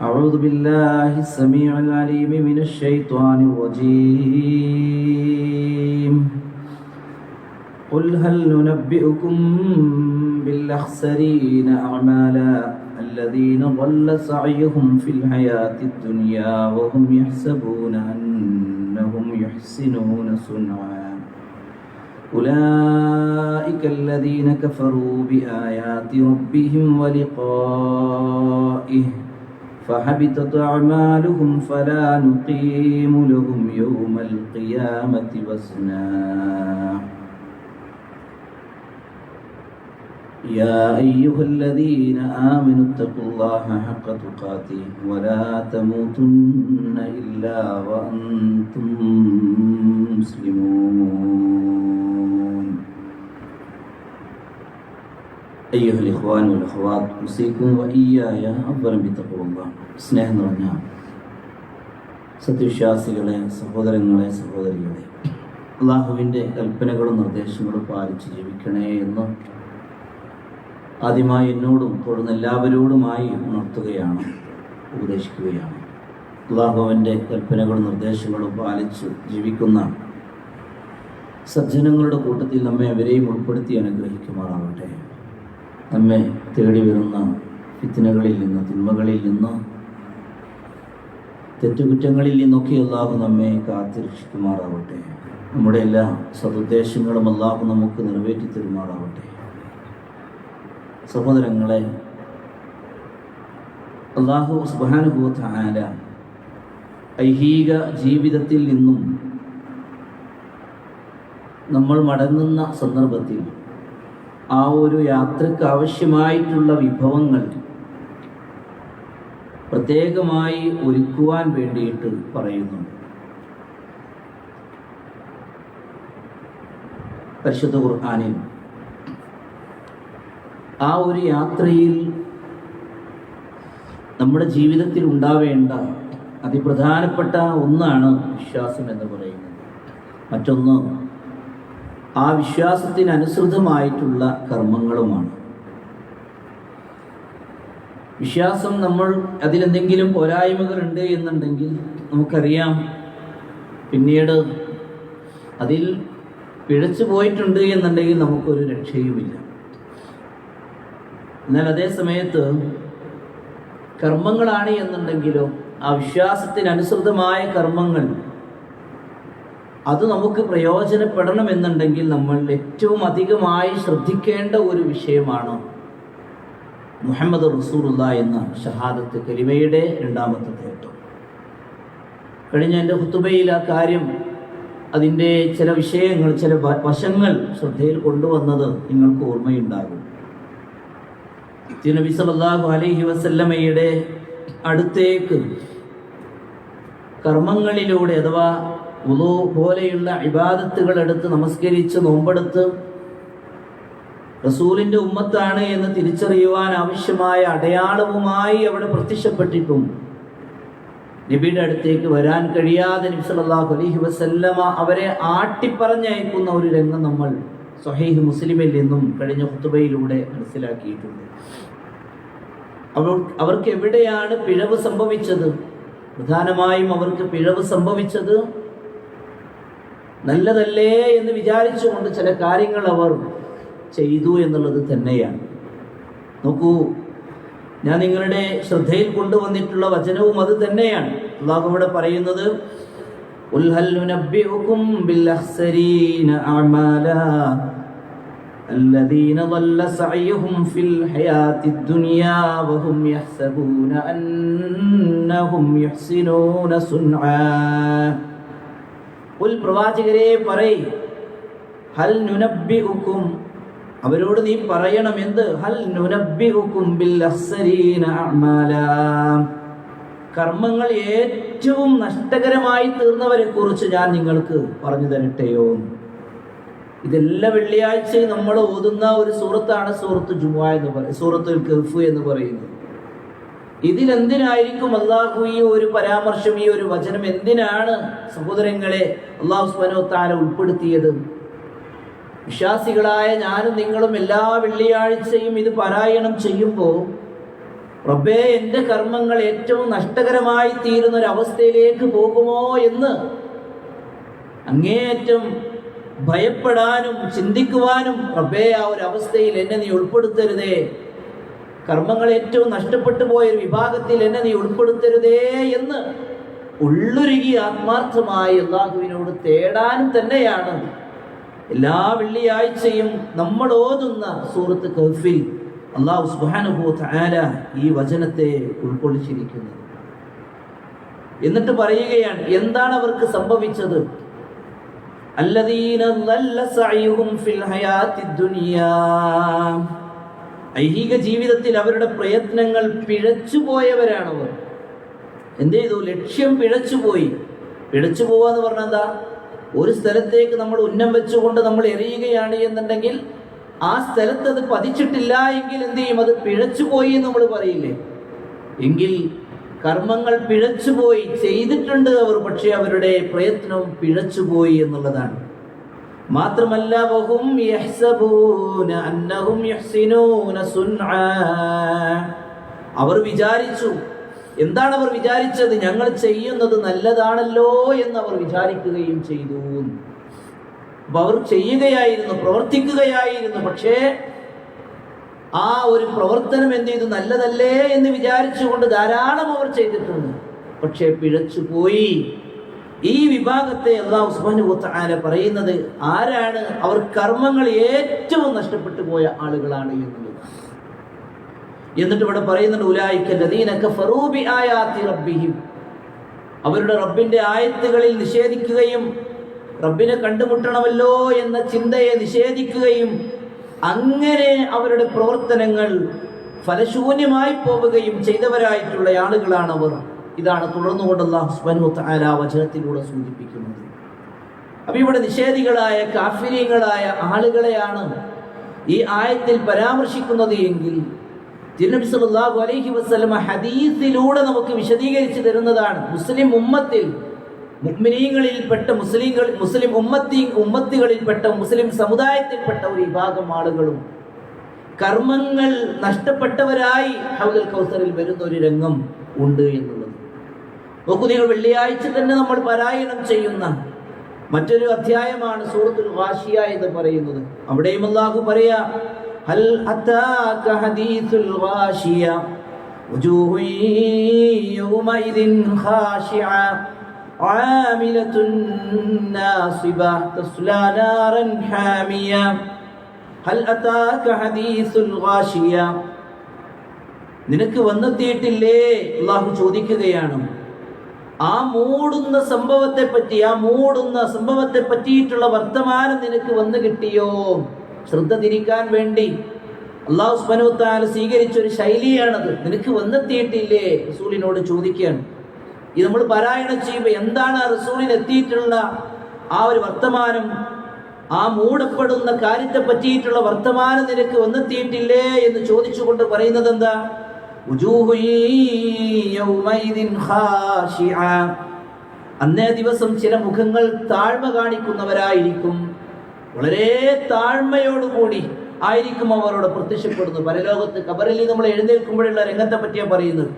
أعوذ بالله السميع العليم من الشيطان الرجيم. قل هل ننبئكم بالأخسرين أعمالا الذين ضل سعيهم في الحياة الدنيا وهم يحسبون أنهم يحسنون صنعا. أولئك الذين كفروا بآيات ربهم ولقائه فحبطت أعمالهم فلا نقيم لهم يوم القيامة وزنا. يا أيها الذين آمنوا اتقوا الله حق تقاته ولا تموتن إلا وأنتم مسلمون. അയ്യോ ഇഖ്വാനുൽ സ്നേഹം നിറഞ്ഞ സത്യവിശ്വാസികളെ സഹോദരങ്ങളെ സഹോദരികളെ അള്ളാഹുവിന്റെ കൽപ്പനകളും നിർദ്ദേശങ്ങളും പാലിച്ച് ജീവിക്കണേ എന്ന് ആദ്യമായി എന്നോടും തുടർന്ന് എല്ലാവരോടുമായി ഉണർത്തുകയാണ് ഉപദേശിക്കുകയാണ്. അള്ളാഹുവിന്റെ കൽപ്പനകളും നിർദ്ദേശങ്ങളും പാലിച്ച് ജീവിക്കുന്ന സജ്ജനങ്ങളുടെ കൂട്ടത്തിൽ നമ്മെ അവരെയും ഉൾപ്പെടുത്തി അനുഗ്രഹിക്കുമാറാവട്ടെ. നമ്മെ തേടി വരുന്ന ഫിത്തിനകളിൽ നിന്ന് തിന്മകളിൽ നിന്ന് തെറ്റുകുറ്റങ്ങളിൽ നിന്നൊക്കെ അള്ളാഹു നമ്മെ കാത്തിരക്ഷിക്കുമാറാവട്ടെ. നമ്മുടെ എല്ലാ സതുദ്ദേശങ്ങളും അള്ളാഹു നമുക്ക് നിറവേറ്റി തരുമാറാവട്ടെ. സഹോദരങ്ങളെ അള്ളാഹു സുബാനുഭൂത്തായ ഐഹിക ജീവിതത്തിൽ നിന്നും നമ്മൾ മടങ്ങുന്ന സന്ദർഭത്തിൽ ആ ഒരു യാത്രയ്ക്ക് ആവശ്യമായിട്ടുള്ള വിഭവങ്ങൾ പ്രത്യേകമായി ഒരുക്കുവാൻ വേണ്ടിയിട്ട് പറയുന്നുണ്ട്. പരിശുദ്ധ ഖുർആാനിൽ ആ ഒരു യാത്രയിൽ നമ്മുടെ ജീവിതത്തിൽ ഉണ്ടാവേണ്ട അതിപ്രധാനപ്പെട്ട ഒന്നാണ് വിശ്വാസം എന്ന് പറയുന്നത്. മറ്റൊന്ന് ആ വിശ്വാസത്തിനനുസൃതമായിട്ടുള്ള കർമ്മങ്ങളുമാണ്. വിശ്വാസം നമ്മൾ അതിലെന്തെങ്കിലും പോരായ്മകളുണ്ട് എന്നുണ്ടെങ്കിൽ നമുക്കറിയാം പിന്നീട് അതിൽ പിഴച്ചു പോയിട്ടുണ്ട് എന്നുണ്ടെങ്കിൽ നമുക്കൊരു രക്ഷയുമില്ല. എന്നാൽ അതേ സമയത്ത് കർമ്മങ്ങളാണ് എന്നുണ്ടെങ്കിലോ ആ വിശ്വാസത്തിനനുസൃതമായ കർമ്മങ്ങൾ അത് നമുക്ക് പ്രയോജനപ്പെടണമെന്നുണ്ടെങ്കിൽ നമ്മൾ ഏറ്റവും അധികമായി ശ്രദ്ധിക്കേണ്ട ഒരു വിഷയമാണ് മുഹമ്മദ് റസൂറുല്ല എന്ന ഷഹാദത്ത് കലിമയുടെ രണ്ടാമത്തെ തേട്ടം കഴിഞ്ഞ എന്റെ ഹുത്തുബയിൽ ആ കാര്യം അതിന്റെ ചില വിഷയങ്ങൾ ചില വശങ്ങൾ ശ്രദ്ധയിൽ കൊണ്ടുവന്നത് നിങ്ങൾക്ക് ഓർമ്മയുണ്ടാകും. തിരുനബി സല്ലാഹു അലൈഹി വസല്ലമ്മയുടെ അടുത്തേക്ക് കർമ്മങ്ങളിലൂടെ അഥവാ ഉളു പോലെയുള്ള ഇബാദത്തുകൾ എടുത്ത് നമസ്കരിച്ച് നോമ്പെടുത്ത് റസൂലിന്റെ ഉമ്മത്താണ് എന്ന് തിരിച്ചറിയുവാൻ ആവശ്യമായ അടയാളവുമായി അവിടെ പ്രത്യക്ഷപ്പെട്ടിട്ടും നബിയുടെ അടുത്തേക്ക് വരാൻ കഴിയാതെ നബി സല്ലല്ലാഹു അലൈഹി വസല്ലമ അവരെ ആട്ടിപ്പറഞ്ഞയക്കുന്ന ഒരു രംഗം നമ്മൾ സ്വഹീഹ് മുസ്ലിമിൽ നിന്നും കഴിഞ്ഞ ഹുത്തുബയിലൂടെ മനസ്സിലാക്കിയിട്ടുണ്ട്. അവർ അവർക്ക് എവിടെയാണ് പിഴവ് സംഭവിച്ചത്? പ്രധാനമായും അവർക്ക് പിഴവ് സംഭവിച്ചത് നല്ലതല്ലേ എന്ന് വിചാരിച്ചുകൊണ്ട് ചില കാര്യങ്ങൾ അവർ ചെയ്തു എന്നുള്ളത് തന്നെയാണ്. നോക്കൂ ഞാൻ നിങ്ങളുടെ ശ്രദ്ധയിൽ കൊണ്ടുവന്നിട്ടുള്ള വചനവും അത് തന്നെയാണ്. അള്ളാഹു ഇവിടെ പറയുന്നത് الذين ضل سعيهم في الحياة الدنيا وهم يحسبون أنهم يحسنون صنعاً ഉൽ പ്രവാചകരെ പറയ്. ഹൽ നുനബി ഉക്കും അവരോട് നീ പറയണം എന്ത് ഹൽ നുനബി ഉക്കും കർമ്മങ്ങൾ ഏറ്റവും നഷ്ടകരമായി തീർന്നവരെ കുറിച്ച് ഞാൻ നിങ്ങൾക്ക് പറഞ്ഞു തരട്ടെയോ? ഇതെല്ലാ വെള്ളിയാഴ്ചയും നമ്മൾ ഓതുന്ന ഒരു സുഹൃത്താണ് സുഹൃത്ത് ജുമ എന്ന് പറയുന്നത് സുഹൃത്തുൽ കിർഫു എന്ന് പറയുന്നത്. ഇതിലെന്തിനായിരിക്കും അള്ളാഹു ഈ ഒരു പരാമർശം ഈ ഒരു വചനം എന്തിനാണ് സഹോദരങ്ങളെ അള്ളാഹു സ്വനോത്താല താല ഉൾപ്പെടുത്തിയത്? വിശ്വാസികളായ ഞാനും നിങ്ങളും എല്ലാ വെള്ളിയാഴ്ചയും ഇത് പാരായണം ചെയ്യുമ്പോൾ റബ്ബേ എന്റെ കർമ്മങ്ങൾ ഏറ്റവും നഷ്ടകരമായി തീരുന്ന ഒരു അവസ്ഥയിലേക്ക് പോകുമോ എന്ന് അങ്ങേയറ്റം ഭയപ്പെടാനും ചിന്തിക്കുവാനും റബ്ബേ ആ ഒരു അവസ്ഥയിൽ എന്നെ നീ ഉൾപ്പെടുത്തരുതേ. കർമ്മങ്ങൾ ഏറ്റവും നഷ്ടപ്പെട്ടു പോയ ഒരു വിഭാഗത്തിൽ എന്നെ നീ ഉൾപ്പെടുത്തരുതേ എന്ന് ഉള്ളൊരുകി ആത്മാർത്ഥമായി അള്ളാഹുവിനോട് തേടാനും തന്നെയാണ്. എല്ലാ വെള്ളിയാഴ്ചയും നമ്മൾ ഓതുന്ന സൂറത്ത് കൗഫിൽ അള്ളാഹു സുഹാനുഭൂ താര ഈ വചനത്തെ ഉൾക്കൊള്ളിച്ചിരിക്കുന്നത്. എന്നിട്ട് പറയുകയാണ് എന്താണ് അവർക്ക് സംഭവിച്ചത്? അല്ലദീന നല്ല സഅയുഹും ഫിൽ ഹയാത്തി ദുനിയാ. ഐഹിക ജീവിതത്തിൽ അവരുടെ പ്രയത്നങ്ങൾ പിഴച്ചുപോയവരാണവർ. എന്ത് ചെയ്തു? ലക്ഷ്യം പിഴച്ചുപോയി. പിഴച്ചു പോവാന്ന് പറഞ്ഞാൽ എന്താ? ഒരു സ്ഥലത്തേക്ക് നമ്മൾ ഉന്നം വെച്ചുകൊണ്ട് നമ്മൾ എറിയുകയാണ് എന്നുണ്ടെങ്കിൽ ആ സ്ഥലത്ത് അത് പതിച്ചിട്ടില്ല എങ്കിൽ എന്ത് ചെയ്യും? അത് പിഴച്ചുപോയി എന്ന് നമ്മൾ പറയില്ലേ? എങ്കിൽ കർമ്മങ്ങൾ പിഴച്ചുപോയി ചെയ്തിട്ടുണ്ട് അവർ പക്ഷേ അവരുടെ പ്രയത്നം പിഴച്ചുപോയി എന്നുള്ളതാണ്. മാത്രമല്ല അന്നഹും യഹ്സിനൂന അവർ വിചാരിച്ചു എന്താണ് അവർ വിചാരിച്ചത്? ഞങ്ങൾ ചെയ്യുന്നത് നല്ലതാണല്ലോ എന്ന് അവർ വിചാരിക്കുകയും ചെയ്തു. അപ്പൊ അവർ ചെയ്യുകയായിരുന്നു പ്രവർത്തിക്കുകയായിരുന്നു. പക്ഷേ ആ ഒരു പ്രവർത്തനം എന്ത് ചെയ്തു? നല്ലതല്ലേ എന്ന് വിചാരിച്ചുകൊണ്ട് ധാരാളം അവർ ചെയ്തിട്ടുണ്ട്. പക്ഷേ പിഴച്ചുപോയി. ഈ വിഭാഗത്തെ അള്ളാഹു ആല പറയുന്നത് ആരാണ്? അവർ കർമ്മങ്ങൾ ഏറ്റവും നഷ്ടപ്പെട്ടു പോയ ആളുകളാണ് എന്നുള്ളത്. എന്നിട്ട് ഇവിടെ പറയുന്നുണ്ട് ഉലായിക്കല്ലതീനൊക്കെ റബ്ബിഹിം. അവരുടെ റബ്ബിന്റെ ആയത്തുകളിൽ നിഷേധിക്കുകയും റബ്ബിനെ കണ്ടുമുട്ടണമല്ലോ എന്ന ചിന്തയെ നിഷേധിക്കുകയും അങ്ങനെ അവരുടെ പ്രവർത്തനങ്ങൾ ഫലശൂന്യമായി പോവുകയും ചെയ്തവരായിട്ടുള്ള ആളുകളാണ് അവർ. ഇതാണ് തുടർന്നുകൊണ്ട് അള്ളാഹു സുബ്ഹാനഹു വ തആല ആ വചനത്തിലൂടെ സൂചിപ്പിക്കുന്നത്. അപ്പൊ ഇവിടെ നിഷേധികളായ കാഫിര്യങ്ങളായ ആളുകളെയാണ് ഈ ആയത്തിൽ പരാമർശിക്കുന്നത് എങ്കിൽ തിരുനബി സല്ലല്ലാഹു അലൈഹി വസല്ലമ ഹദീസിലൂടെ നമുക്ക് വിശദീകരിച്ചു തരുന്നതാണ്. മുസ്ലിം ഉമ്മത്തിൽ മുഅ്മിനീങ്ങളിൽപ്പെട്ട മുസ്ലിങ്ങൾ മുസ്ലിം ഉമ്മത്തി ഉമ്മത്തികളിൽപ്പെട്ട മുസ്ലിം സമുദായത്തിൽപ്പെട്ട ഒരു വിഭാഗം ആളുകളും കർമ്മങ്ങൾ നഷ്ടപ്പെട്ടവരായി ഹൗദൽ കൗസറിൽ വരുന്ന ഒരു രംഗം ഉണ്ട് എന്നുള്ളത് നോക്കൂ നിങ്ങൾ വെള്ളിയാഴ്ച തന്നെ നമ്മൾ പാരായണം ചെയ്യുന്ന മറ്റൊരു അധ്യായമാണ് സൂറത്തുൽ വാഷിയ എന്ന് പറയുന്നത് അവിടെയും അല്ലാഹു പറയാ ഹൽ അതാക ഹദീസുൽ വാഷിയ وجوه يومئذ خاشعة عاملة ناصبة تصلى نارا حامية هل أتاك حديث الغاشية നിനക്ക് വന്നെത്തിയിട്ടില്ലേ അള്ളാഹു ചോദിക്കുകയാണ് ആ മൂടുന്ന സംഭവത്തെ പറ്റി ആ മൂടുന്ന സംഭവത്തെ പറ്റിയിട്ടുള്ള വർത്തമാനം നിനക്ക് വന്നു കിട്ടിയോ? ശ്രദ്ധ തിരിക്കാൻ വേണ്ടി. അള്ളാഹു സ്മനുത്താൻ സ്വീകരിച്ച ഒരു ശൈലിയാണത്. നിനക്ക് വന്നെത്തിയിട്ടില്ലേ? റസൂലിനോട് ചോദിക്കുകയാണ്. ഇത് നമ്മൾ പാരായണം ചെയ്യുമ്പോൾ എന്താണ് റസൂലിന് എത്തിയിട്ടുള്ള ആ ഒരു വർത്തമാനം? ആ മൂടപ്പെടുന്ന കാര്യത്തെ പറ്റിയിട്ടുള്ള വർത്തമാനം നിനക്ക് വന്നെത്തിയിട്ടില്ലേ എന്ന് ചോദിച്ചുകൊണ്ട് പറയുന്നത് എന്താ? അന്നേ ദിവസം ചില മുഖങ്ങൾ താഴ്മ കാണിക്കുന്നവരായിരിക്കും. വളരെ താഴ്മയോടുകൂടി ആയിരിക്കും അവരോട് പ്രത്യക്ഷപ്പെടുന്നത്. പരലോകത്ത് കബറിൽ നമ്മൾ എഴുന്നേൽക്കുമ്പോഴുള്ള രംഗത്തെ പറ്റിയാണ് പറയുന്നത്.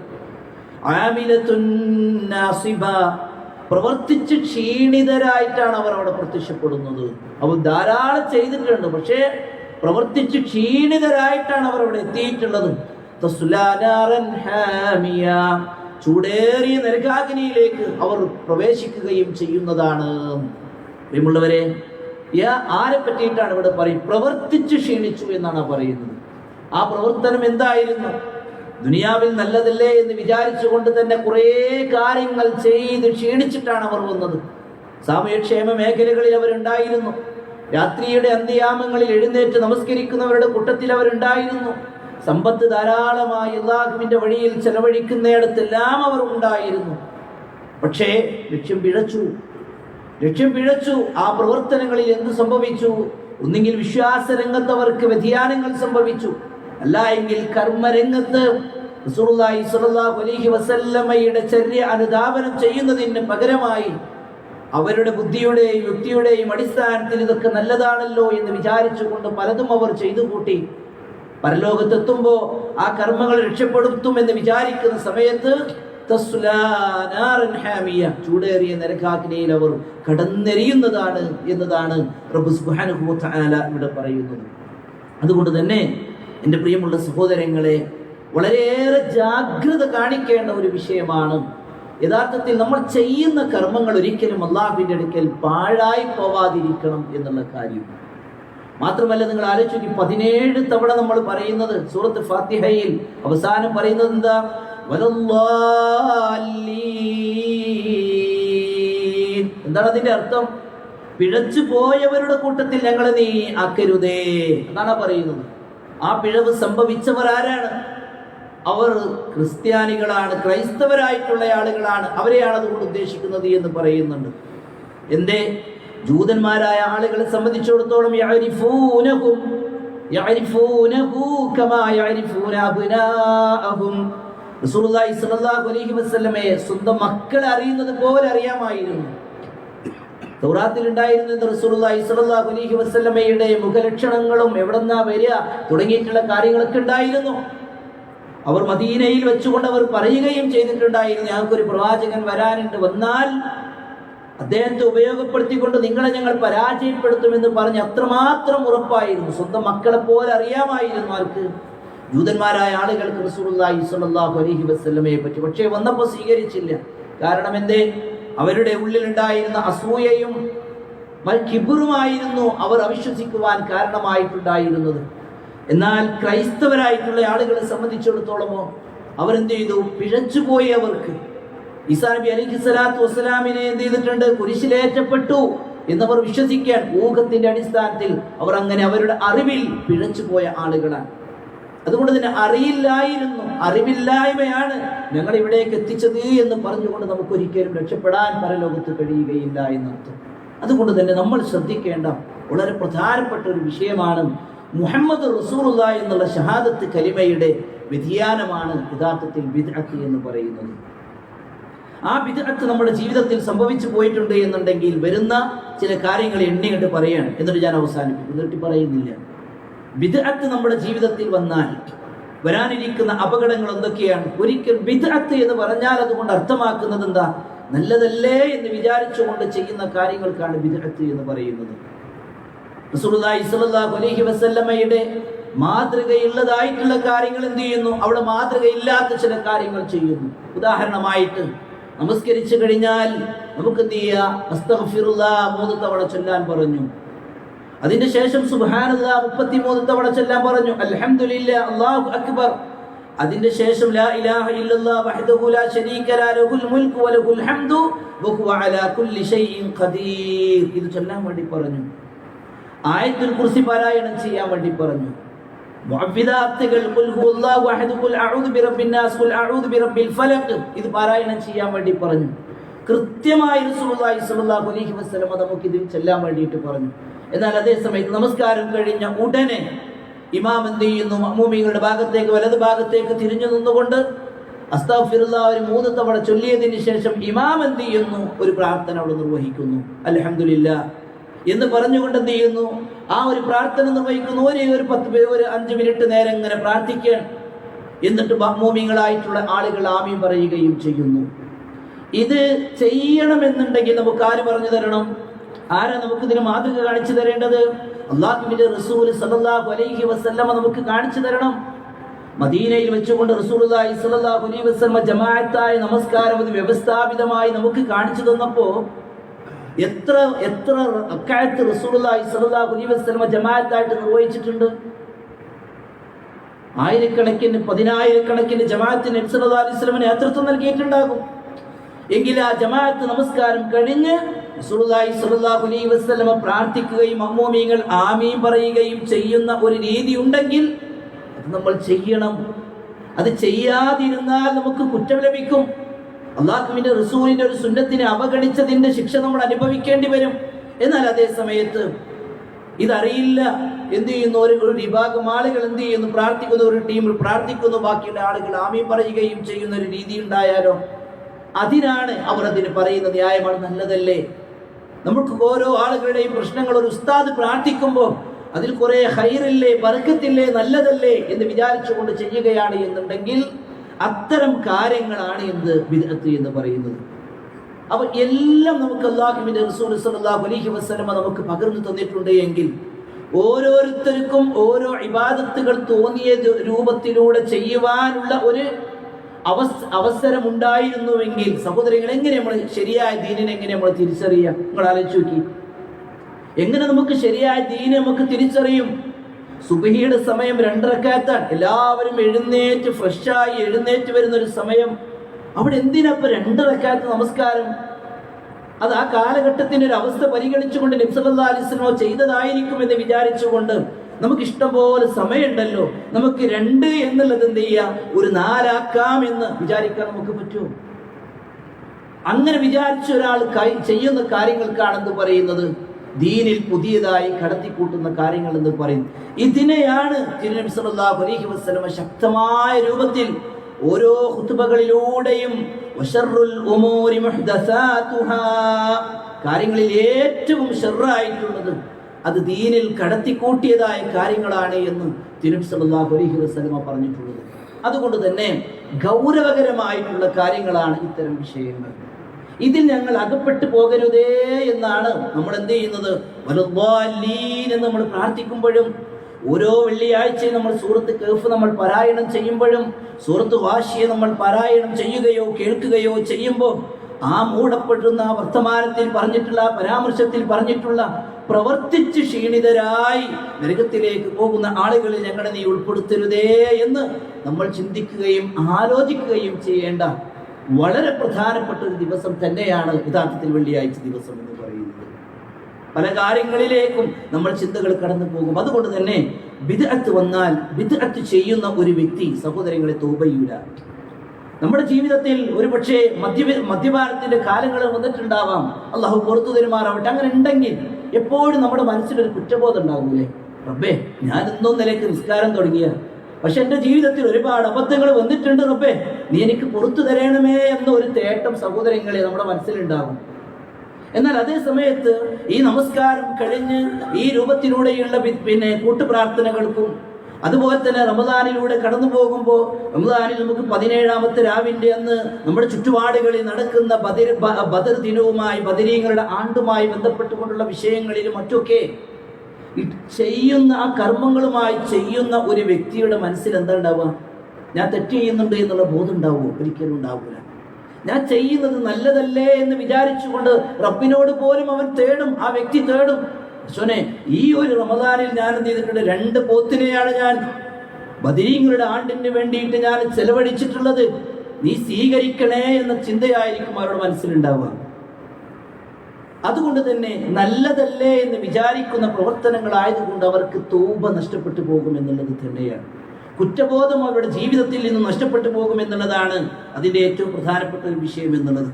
പ്രവർത്തിച്ച് ക്ഷീണിതരായിട്ടാണ് അവർ അവിടെ പ്രത്യക്ഷപ്പെടുന്നത്. അവർ ധാരാളം ചെയ്തിട്ടുണ്ട്. പക്ഷേ പ്രവർത്തിച്ച് ക്ഷീണിതരായിട്ടാണ് അവർ അവിടെ എത്തിയിട്ടുള്ളത്. ചൂടേറിയ നരകാഗ്നിയിലേക്ക് അവർ പ്രവേശിക്കുകയും ചെയ്യുന്നതാണ്. പ്രിയമുള്ളവരെ ആരെ പറ്റിയിട്ടാണ് ഇവിടെ പറയും പ്രവർത്തിച്ച് ക്ഷീണിച്ചു എന്നാണ് പറയുന്നത്. ആ പ്രവർത്തനം എന്തായിരുന്നു? ദുനിയാവിൽ നല്ലതല്ലേ എന്ന് വിചാരിച്ചുകൊണ്ട് തന്നെ കുറേ കാര്യങ്ങൾ ചെയ്ത് ക്ഷീണിച്ചിട്ടാണ് അവർ വന്നത്. സാമൂഹ്യക്ഷേമ മേഖലകളിൽ അവരുണ്ടായിരുന്നു. രാത്രിയുടെ അന്ത്യയാമങ്ങളിൽ എഴുന്നേറ്റ് നമസ്കരിക്കുന്നവരുടെ കൂട്ടത്തിൽ അവരുണ്ടായിരുന്നു. സമ്പത്ത് ധാരാളമായി അള്ളാഹുവിന്റെ വഴിയിൽ ചെലവഴിക്കുന്നിടത്തെല്ലാം അവർ ഉണ്ടായിരുന്നു. പക്ഷേ ലക്ഷ്യം പിഴച്ചു. ലക്ഷ്യം പിഴച്ചു. ആ പ്രവർത്തനങ്ങളിൽ എന്ത് സംഭവിച്ചു? ഒന്നുകിൽ വിശ്വാസ രംഗത്ത് അവർക്ക് വ്യതിയാനങ്ങൾ സംഭവിച്ചു. അല്ല എങ്കിൽ കർമ്മരംഗത്ത് അലൈഹി വസല്ലമയുടെ ചര്യ അനുധാവനം ചെയ്യുന്നതിന് പകരമായി അവരുടെ ബുദ്ധിയുടെയും യുക്തിയുടെയും അടിസ്ഥാനത്തിൽ ഇതൊക്കെ നല്ലതാണല്ലോ എന്ന് വിചാരിച്ചുകൊണ്ട് പലതും അവർ ചെയ്തു കൂട്ടി പരലോകത്തെത്തുമ്പോൾ ആ കർമ്മങ്ങൾ രക്ഷപ്പെടുത്തും എന്ന് വിചാരിക്കുന്ന സമയത്ത് ചൂടേറിയ നരകാഗ്നിയിൽ അവർ കടന്നെരിയുന്നതാണ് എന്നതാണ് സുബ്ഹാനഹു തആല ഇവിടെ പറയുന്നത്. അതുകൊണ്ട് തന്നെ എന്റെ പ്രിയമുള്ള സഹോദരങ്ങളെ വളരെയേറെ ജാഗ്രത കാണിക്കേണ്ട ഒരു വിഷയമാണ്. യഥാർത്ഥത്തിൽ നമ്മൾ ചെയ്യുന്ന കർമ്മങ്ങൾ ഒരിക്കലും അള്ളാഹുവിന്റെ അടുക്കൽ പാഴായി പോവാതിരിക്കണം എന്നുള്ള കാര്യം. മാത്രമല്ല നിങ്ങൾ ആലോചിച്ചു പതിനേഴ് തവണ നമ്മൾ പറയുന്നത് സൂറത്ത് ഫാത്തിഹയിൽ അവസാനം പറയുന്നത് എന്താ. എന്താണ് അതിന്റെ അർത്ഥം? പിഴച്ചു പോയവരുടെ കൂട്ടത്തിൽ ഞങ്ങൾ നീ ആക്കരുതേ എന്നാണ് പറയുന്നത്. ആ പിഴവ് സംഭവിച്ചവർ ആരാണ്? അവർ ക്രിസ്ത്യാനികളാണ് ക്രൈസ്തവരായിട്ടുള്ള ആളുകളാണ്. അവരെയാണ് അതുകൊണ്ട് ഉദ്ദേശിക്കുന്നത് എന്ന് പറയുന്നുണ്ട്. എന്തേ? ജൂതന്മാരായ ആളുകളെ സംബന്ധിച്ചിടത്തോളം യഅരിഫൂനഹും യഅരിഫൂനഹു കമാ യഅരിഫൂന അബ്നാഅഹും. റസൂലുള്ളാഹി സ്വല്ലല്ലാഹു അലൈഹി വസല്ലമയെ സ്വന്തം മക്കളെ അറിയുന്നത് പോലെ അറിയാമായിരുന്നു. തൗറാത്തിൽ ഉണ്ടായിരുന്നത് റസൂലുള്ളാഹി സ്വല്ലല്ലാഹു അലൈഹി വസല്ലമയുടെ മുഖലക്ഷണങ്ങളും എവിടെന്നാ വരിക തുടങ്ങിയിട്ടുള്ള കാര്യങ്ങളൊക്കെ ഉണ്ടായിരുന്നു. അവർ മദീനയിൽ വെച്ചുകൊണ്ട് അവർ പറയുകയും ചെയ്തിട്ടുണ്ടായിരുന്നു ഞങ്ങൾക്കൊരു പ്രവാചകൻ വരാനുണ്ട്. വന്നാൽ അദ്ദേഹത്തെ ഉപയോഗപ്പെടുത്തിക്കൊണ്ട് നിങ്ങളെ ഞങ്ങൾ പരാജയപ്പെടുത്തുമെന്ന് പറഞ്ഞ് അത്രമാത്രം ഉറപ്പായിരുന്നു. സ്വന്തം മക്കളെ പോലെ അറിയാമായിരുന്നു ആർക്ക്? ജൂതന്മാരായ ആളുകൾക്ക് റസൂലുള്ളാഹി സ്വല്ലല്ലാഹു അലൈഹി വസല്ലമയെ പറ്റി. പക്ഷേ വന്നപ്പോൾ സ്വീകരിച്ചില്ല. കാരണം എന്തേ? അവരുടെ ഉള്ളിലുണ്ടായിരുന്ന അസൂയയും കിബുറുമായിരുന്നു അവർ അവിശ്വസിക്കുവാൻ കാരണമായിട്ടുണ്ടായിരുന്നത്. എന്നാൽ ക്രൈസ്തവരായിട്ടുള്ള ആളുകളെ സംബന്ധിച്ചിടത്തോളമോ അവരെന്ത് ചെയ്തു? പിഴച്ചുപോയി അവർക്ക്. ഈസാ അലിഖി സ്വലാത്തു വസ്സലാമിനെ എന്ത് ചെയ്തിട്ടുണ്ട്? കുരിശിലേറ്റപ്പെട്ടു എന്നവർ വിശ്വസിക്കാൻ ഊഹത്തിന്റെ അടിസ്ഥാനത്തിൽ അവർ അങ്ങനെ അവരുടെ അറിവിൽ പിഴച്ചുപോയ ആളുകളാണ്. അതുകൊണ്ട് തന്നെ അറിയില്ലായിരുന്നു. അറിവില്ലായ്മയാണ് ഞങ്ങൾ ഇവിടേക്ക് എത്തിച്ചത് എന്ന് പറഞ്ഞുകൊണ്ട് നമുക്ക് ഒരിക്കലും രക്ഷപ്പെടാൻ പരലോകത്ത് കഴിയുകയില്ല എന്നർത്ഥം. അതുകൊണ്ട് തന്നെ നമ്മൾ ശ്രദ്ധിക്കേണ്ട വളരെ പ്രധാനപ്പെട്ട ഒരു വിഷയമാണ് മുഹമ്മദ് റസൂറുല്ല എന്നുള്ള ഷഹാദത്ത് കലിമയുടെ വ്യതിയാനമാണ് യഥാർത്ഥത്തിൽ വിദഗ്ധി എന്ന് പറയുന്നത്. ആ വിദഗ്ധ നമ്മുടെ ജീവിതത്തിൽ സംഭവിച്ചു പോയിട്ടുണ്ട് എന്നുണ്ടെങ്കിൽ വരുന്ന ചില കാര്യങ്ങൾ എണ്ണിയിട്ട് പറയാണ്. എന്നിട്ട് ഞാൻ അവസാനിപ്പിക്കും. എന്നിട്ട് പറയുന്നില്ല. വിദഗ്ധ നമ്മുടെ ജീവിതത്തിൽ വന്നാൽ വരാനിരിക്കുന്ന അപകടങ്ങൾ എന്തൊക്കെയാണ്? ഒരിക്കൽ വിദഗ്ധ എന്ന് പറഞ്ഞാൽ അതുകൊണ്ട് അർത്ഥമാക്കുന്നത് എന്താ? നല്ലതല്ലേ എന്ന് വിചാരിച്ചുകൊണ്ട് ചെയ്യുന്ന കാര്യങ്ങൾക്കാണ് വിദഗ്ധ എന്ന് പറയുന്നത്. അലൈഹി വസല്ലമയുടെ മാതൃകയുള്ളതായിട്ടുള്ള കാര്യങ്ങൾ എന്ത് ചെയ്യുന്നു? അവിടെ മാതൃകയില്ലാത്ത ചില കാര്യങ്ങൾ ചെയ്യുന്നു. ഉദാഹരണമായിട്ട് നമസ്കരിച്ചു കഴിഞ്ഞാൽ നമുക്ക് എന്ത് ചെയ്യുക മൂന്ന് തവണ ചൊല്ലാൻ പറഞ്ഞു. അതിന്റെ ശേഷം സുബാനുള്ള മുപ്പത്തി മൂന്ന് തവണ ചൊല്ലാൻ പറഞ്ഞു. അൽഹംദുലില്ലാ അല്ലാഹു അക്ബർ. അതിന്റെ ശേഷം ലാ ഇലാഹ ഇല്ലല്ലാഹ് വഹ്ദഹു ലാ ശരീക ലഹുൽ മുൽക്കു വലഹുൽ ഹംദു വഹുവ അലാ കുല്ലി ഷൈഇൻ ഖദീർ. ഇത് ചൊല്ലാൻ വേണ്ടി പറഞ്ഞു. ആയത്തുൽ കുർസി പാരായണം ചെയ്യാൻ വേണ്ടി പറഞ്ഞു. ഇത് പാരായണം ചെയ്യാൻ വേണ്ടി പറഞ്ഞു. കൃത്യമായി റസൂലുള്ളാഹി സ്വല്ലല്ലാഹു അലൈഹി വസല്ലം നമുക്ക് ഇത് ചെല്ലാൻ വേണ്ടിയിട്ട് പറഞ്ഞു. എന്നാൽ അതേ സമയത്ത് നമസ്കാരം കഴിഞ്ഞ ഉടനെ ഇമാം എന്ത് ചെയ്യുന്നു? അമ്മൂമികളുടെ ഭാഗത്തേക്ക് വലത് ഭാഗത്തേക്ക് തിരിഞ്ഞു നിന്നുകൊണ്ട് അസ്താഫിറുള്ള ഒരു മൂന്ന് തവണ ചൊല്ലിയതിന് ശേഷം ഇമാം എന്ത് ചെയ്യുന്നു? ഒരു പ്രാർത്ഥന അവിടെ നിർവഹിക്കുന്നു. അലഹമില്ല എന്ന് പറഞ്ഞുകൊണ്ട് എന്ത് ചെയ്യുന്നു? ആ ഒരു പ്രാർത്ഥന നിർവഹിക്കുന്നു ഒരേ ഒരു പത്ത് ഒരു അഞ്ച് മിനിറ്റ് നേരം ഇങ്ങനെ പ്രാർത്ഥിക്കുകയാണ്. എന്നിട്ട് മഅ്മൂമികളായിട്ടുള്ള ആളുകൾ ആമീൻ പറയുകയും ചെയ്യുന്നു. ഇത് ചെയ്യണമെന്നുണ്ടെങ്കിൽ നമുക്ക് ആര് പറഞ്ഞു തരണം? ആരാ നമുക്ക് ഇതിന് മാതൃക കാണിച്ചു തരേണ്ടത്? അള്ളാഹുവിന്റെ റസൂൽ സല്ലല്ലാഹു അലൈഹി വസല്ലമ നമുക്ക് കാണിച്ചു തരണം. മദീനയിൽ വെച്ചുകൊണ്ട് റസൂലുള്ളാഹി സലല്ലാഹു അലൈഹി വസ്ലമ ജമാഅത്തായ നമസ്കാരം അത് വ്യവസ്ഥാപിതമായി നമുക്ക് കാണിച്ചു തന്നപ്പോ എത്ര എത്ര അക്കാലത്ത് സ്വല്ലല്ലാഹു അലൈഹി വസല്ലമ ജമാഅത്തായിട്ട് നിർവഹിച്ചിട്ടുണ്ട്? ആയിരക്കണക്കിന് പതിനായിരക്കണക്കിന് ജമാഅത്തിന് നബി അലിസ്ലമ നേതൃത്വം നൽകിയിട്ടുണ്ടാകും. എങ്കിൽ ആ ജമാഅത്ത് നമസ്കാരം കഴിഞ്ഞ് റസൂലുള്ളാഹി സ്വല്ലല്ലാഹു അലൈഹി വസല്ലമ പ്രാർത്ഥിക്കുകയും അമ്മൂമിയങ്ങൾ ആമീം പറയുകയും ചെയ്യുന്ന ഒരു രീതി ഉണ്ടെങ്കിൽ അത് നമ്മൾ ചെയ്യണം. അത് ചെയ്യാതിരുന്നാൽ നമുക്ക് കുറ്റം ലഭിക്കും. അള്ളാഹുവിന്റെ റസൂലിന്റെ ഒരു സുന്നത്തിനെ അവഗണിച്ചതിന്റെ ശിക്ഷ നമ്മൾ അനുഭവിക്കേണ്ടി വരും. എന്നാൽ അതേ സമയത്ത് ഇതറിയില്ല. എന്ത് ചെയ്യുന്നു? ഒരു വിഭാഗം ആളുകൾ എന്ത് ചെയ്യുന്നു? പ്രാർത്ഥിക്കുന്ന ഒരു ടീം പ്രാർത്ഥിക്കുന്നു. ബാക്കിയുള്ള ആളുകൾ ആമീൻ പറയുകയും ചെയ്യുന്ന ഒരു രീതി ഉണ്ടായാലോ? അതിനാണ് അവർ അതിന് പറയുന്ന ന്യായമാണ് നല്ലതല്ലേ? നമുക്ക് ഓരോ ആളുകളുടെയും പ്രശ്നങ്ങൾ ഒരു ഉസ്താദ് പ്രാർത്ഥിക്കുമ്പോൾ അതിൽ കുറെ ഹൈറില്ലേ ബർക്കത്തില്ലേ നല്ലതല്ലേ എന്ന് വിചാരിച്ചുകൊണ്ട് ചെയ്യുകയാണ് എന്നുണ്ടെങ്കിൽ അത്തരം കാര്യങ്ങളാണ് എന്ത് വിദഗ്ധ എന്ന് പറയുന്നത്. അപ്പൊ എല്ലാം നമുക്ക് അള്ളാഹുബിന്റെ റസൂൽ സല്ലല്ലാഹു അലൈഹി വസല്ലമ നമുക്ക് പകർന്നു തന്നിട്ടുണ്ട് എങ്കിൽ ഓരോരുത്തർക്കും ഓരോ ഇബാദത്തുകൾ തോന്നിയ രൂപത്തിലൂടെ ചെയ്യുവാനുള്ള ഒരു അവസ് അവസരമുണ്ടായിരുന്നുവെങ്കിൽ സഹോദരങ്ങൾ എങ്ങനെ നമ്മൾ ശരിയായ ദീനിനെ എങ്ങനെ നമ്മൾ തിരിച്ചറിയാം? നിങ്ങൾ ആലോചിച്ച് നോക്കി. എങ്ങനെ നമുക്ക് ശരിയായ ദീനെ നമുക്ക് തിരിച്ചറിയും? സുബഹിയുടെ സമയം രണ്ടരക്കാത്താണ് എല്ലാവരും എഴുന്നേറ്റ് ഫ്രഷായി എഴുന്നേറ്റ് വരുന്ന ഒരു സമയം. അവിടെ എന്തിനപ്പോ രണ്ടരക്കാത്ത നമസ്കാരം? അത് ആ കാലഘട്ടത്തിന്റെ ഒരു അവസ്ഥ പരിഗണിച്ചുകൊണ്ട് നബ്സല്ലാ ചെയ്തതായിരിക്കും എന്ന് വിചാരിച്ചുകൊണ്ട് നമുക്ക് ഇഷ്ടംപോലെ സമയമുണ്ടല്ലോ. നമുക്ക് രണ്ട് എന്നുള്ളത് എന്ത് ചെയ്യാം? ഒരു നാലാക്കാം എന്ന് വിചാരിക്കാൻ നമുക്ക് പറ്റുമോ? അങ്ങനെ വിചാരിച്ച ഒരാൾ ചെയ്യുന്ന കാര്യങ്ങൾക്കാണെന്ന് പറയുന്നത് ദീനിൽ പുതിയതായി കടത്തിക്കൂട്ടുന്ന കാര്യങ്ങൾ എന്ന് പറയും. ഇതിനെയാണ് തിരുനബി സല്ലല്ലാഹു അലൈഹി വസല്ലമ ശക്തമായ രൂപത്തിൽ ഓരോ ഹുത്തുബകളിലൂടെയും കാര്യങ്ങളിൽ ഏറ്റവും ഷെറായിട്ടുള്ളത് അത് ദീനിൽ കടത്തിക്കൂട്ടിയതായ കാര്യങ്ങളാണ് എന്ന് തിരുനബി സല്ലല്ലാഹു അലൈഹി വസല്ലമ പറഞ്ഞിട്ടുള്ളത്. അതുകൊണ്ട് തന്നെ ഗൗരവകരമായിട്ടുള്ള കാര്യങ്ങളാണ് ഇത്തരം വിഷയങ്ങൾ. ഇതിൽ ഞങ്ങൾ അകപ്പെട്ടു പോകരുതേ എന്നാണ് നമ്മൾ എന്ത് ചെയ്യുന്നത്? എന്ന് നമ്മൾ പ്രാർത്ഥിക്കുമ്പോഴും ഓരോ വെള്ളിയാഴ്ചയും നമ്മൾ സൂറത്ത് കേഫ് നമ്മൾ പാരായണം ചെയ്യുമ്പോഴും സൂറത്ത് വാശിയെ നമ്മൾ പാരായണം ചെയ്യുകയോ കേൾക്കുകയോ ചെയ്യുമ്പോൾ ആ മൂടപ്പെടുന്ന വർത്തമാനത്തിൽ പറഞ്ഞിട്ടുള്ള പരാമർശത്തിൽ പറഞ്ഞിട്ടുള്ള പ്രവർത്തിച്ച് ക്ഷീണിതരായി നരകത്തിലേക്ക് പോകുന്ന ആളുകളിൽ ഞങ്ങളെ നീ ഉൾപ്പെടുത്തരുതേ എന്ന് നമ്മൾ ചിന്തിക്കുകയും ആലോചിക്കുകയും ചെയ്യേണ്ട വളരെ പ്രധാനപ്പെട്ട ഒരു ദിവസം തന്നെയാണ് യഥാർത്ഥത്തിൽ വെള്ളിയാഴ്ച ദിവസം എന്ന് പറയുന്നത്. പല കാര്യങ്ങളിലേക്കും നമ്മൾ ചിന്തകൾ കടന്നു പോകും. അതുകൊണ്ട് തന്നെ ബിദ്അത്ത് വന്നാൽ ബിദ്അത്ത് ചെയ്യുന്ന ഒരു വ്യക്തി സഹോദരങ്ങളെ തോപയൂല നമ്മുടെ ജീവിതത്തിൽ ഒരുപക്ഷെ മദ്യ മദ്യപാനത്തിന്റെ കാലങ്ങൾ വന്നിട്ടുണ്ടാവാം. അള്ളാഹു പുറത്തു തരുമാറാവട്ടെ. അങ്ങനെ ഉണ്ടെങ്കിൽ എപ്പോഴും നമ്മുടെ മനസ്സിലൊരു കുറ്റബോധം ഉണ്ടാകൂലേ റബ്ബേ ഞാൻ എന്തോ നിലയ്ക്ക് നിസ്കാരം തുടങ്ങിയ. പക്ഷെ എന്റെ ജീവിതത്തിൽ ഒരുപാട് അബദ്ധങ്ങൾ വന്നിട്ടുണ്ട് റബ്ബേ. നീ എനിക്ക് പുറത്തു തരണമേ എന്ന ഒരു തേട്ടം സഹോദരങ്ങളെ നമ്മുടെ മനസ്സിലുണ്ടാകും. എന്നാൽ അതേ സമയത്ത് ഈ നമസ്കാരം കഴിഞ്ഞ് ഈ രൂപത്തിലൂടെയുള്ള പിന്നെ കൂട്ടുപ്രാർത്ഥനകൾക്കും അതുപോലെ തന്നെ റമദാനിലൂടെ കടന്നു പോകുമ്പോൾ റമദാനിൽ നമുക്ക് പതിനേഴാമത്തെ രാവിന്റെ അന്ന് നമ്മുടെ ചുറ്റുപാടുകളിൽ നടക്കുന്ന ബദർ ബദർ ദിനവുമായി ബദരീങ്ങളുടെ ആണ്ടുമായി ബന്ധപ്പെട്ടുകൊണ്ടുള്ള വിഷയങ്ങളിലും മറ്റൊക്കെ ചെയ്യുന്ന ആ കർമ്മങ്ങളുമായി ചെയ്യുന്ന ഒരു വ്യക്തിയുടെ മനസ്സിൽ എന്താ ഉണ്ടാവുക? ഞാൻ തെറ്റ് ചെയ്യുന്നുണ്ട് എന്നുള്ള ബോധം ഉണ്ടാവുമോ? ഒരിക്കലും ഉണ്ടാവില്ല ഞാൻ ചെയ്യുന്നത് നല്ലതല്ലേ എന്ന് വിചാരിച്ചുകൊണ്ട് റബ്ബിനോട് പോലും അവൻ തേടും ആ വ്യക്തി തേടും. അശ്വനെ ഈ ഒരു റമദാനിൽ ഞാൻ എന്ത് ചെയ്തിട്ടുണ്ട്? രണ്ട് പോത്തിനെയാണ് ഞാൻ ബദരീങ്ങളുടെ ആണ്ടിന് വേണ്ടിയിട്ട് ഞാൻ ചെലവഴിച്ചിട്ടുള്ളത്. നീ സ്വീകരിക്കണേ എന്ന ചിന്തയായിരിക്കും അവരുടെ മനസ്സിലുണ്ടാവുക. അതുകൊണ്ട് തന്നെ നല്ലതല്ലേ എന്ന് വിചാരിക്കുന്ന പ്രവർത്തനങ്ങളായതുകൊണ്ട് അവർക്ക് തൂപ നഷ്ടപ്പെട്ടു പോകും എന്നുള്ളത് തന്നെയാണ്. കുറ്റബോധം അവരുടെ ജീവിതത്തിൽ നിന്ന് നഷ്ടപ്പെട്ടു പോകും എന്നുള്ളതാണ് അതിന്റെ ഏറ്റവും പ്രധാനപ്പെട്ട ഒരു വിഷയം എന്നുള്ളത്.